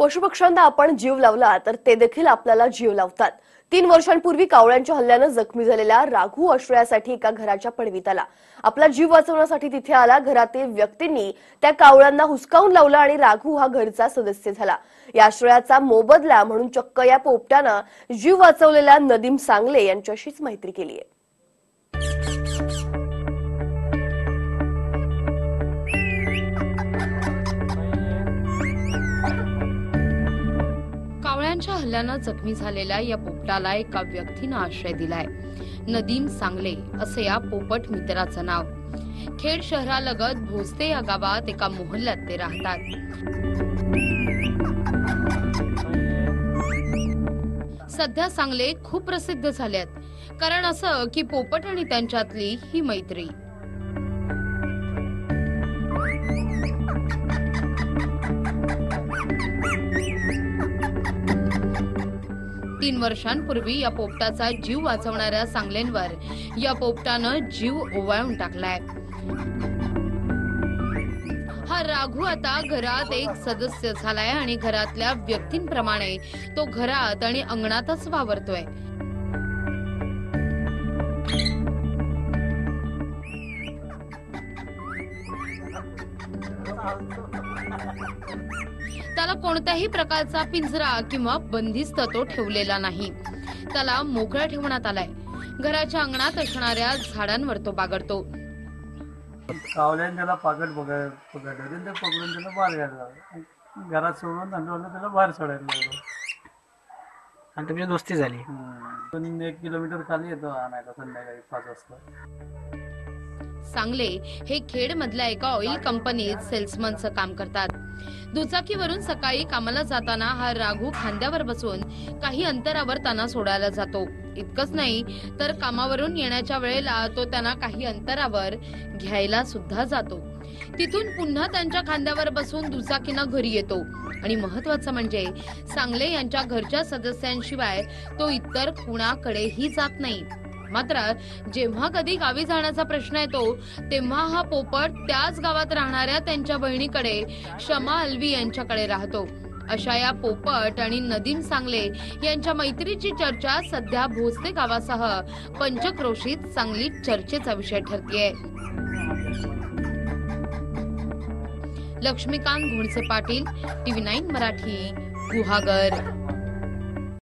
पशुपक्ष्यांना आपण जीव लावला तर ते देखील आपल्याला जीव लावतात. तीन वर्षांपूर्वी कावळ्यांच्या हल्ल्यानं जखमी झालेल्या राघू आश्रयासाठी एका घराच्या पडवीत आला आपला जीव वाचवण्यासाठी तिथे आला घरातील व्यक्तींनी त्या कावळ्यांना हुसकावून लावलं आणि राघू हा घरचा सदस्य झाला. या आश्रयाचा मोबदला म्हणून चक्क या पोपट्यानं जीव वाचवलेल्या नदीम सांगले यांच्याशीच मैत्री केली आहे बिबट्यांच्या हल्ल्यानं जखमी झालेल्या या पोपटाला एका व्यक्तीनं आश्रय दिलाय. नदीम सांगले असे या पोपट मित्राचं नाव. खेड शहरालगत भोसते या गावात एका मोहल्ल्यात ते राहतात. सध्या सांगले खूप प्रसिद्ध झाल्यात कारण असं की पोपट आणि त्यांच्यातली ही मैत्री. तीन वर्षांपूर्वी या पोपटाचा जीव वाचवणाऱ्या सांगलेंवर या पोपटानं जीव ओवाळून टाकलाय. हा राघू आता घरात एक सदस्य झालाय आणि घरातल्या व्यक्तींप्रमाणे तो घरात आणि अंगणातच वावरतोय. त्याला कोणत्याही प्रकारचा पिंजरा किंवा बंदिस्त तो ठेवलेला नाही. त्याला मोकळा ठेवण्यात आलाय. घराच्या अंगणात असणाऱ्या झाडांवर तो बागडतो. कावल्याने त्याला पाकट पकड पकडलं ते पकडून त्याला बाहेर काढलं घरात सोडून थंडवलं त्याला बाहेर सोडायला लागलं. आणि तुमची दोस्ती झाली. पण एक किलोमीटर खाली येतो आणायला संध्याकाळी पाच वाजता. सांगले हे खेड मधल्या एका ऑइल कंपनीत सेल्समनचं काम करतात. दुचाकीवरून सकाळी कामाला जाताना हा राघू खांद्यावर बसून काही अंतरावर त्यांना सोडायला जातो. इतकंच नाही तर कामावरून येण्याच्या वेळेला तो त्यांना काही अंतरावर घ्यायला सुद्धा जातो. तिथून पुन्हा त्यांच्या खांद्यावर बसून दुचाकीनं घरी येतो. आणि महत्वाचं म्हणजे सांगले यांच्या घरच्या सदस्यांशिवाय तो इतर कुणाकडेही जात नाही. मात्र जेव्हा कधी गावी जाण्याचा प्रश्न येतो तेव्हा हा पोपट त्याच गावात राहणाऱ्या त्यांच्या बहिणीकडे शमा अल्वी यांच्याकडे राहतो. अशा या पोपट आणि नदीम सांगले यांच्या मैत्रीची चर्चा सध्या भोसले गावासह पंचक्रोशीत चांगली चर्चेचा विषय ठरतीये. Laxmikant Ghunse Patil TV nine Marathi Guhagar.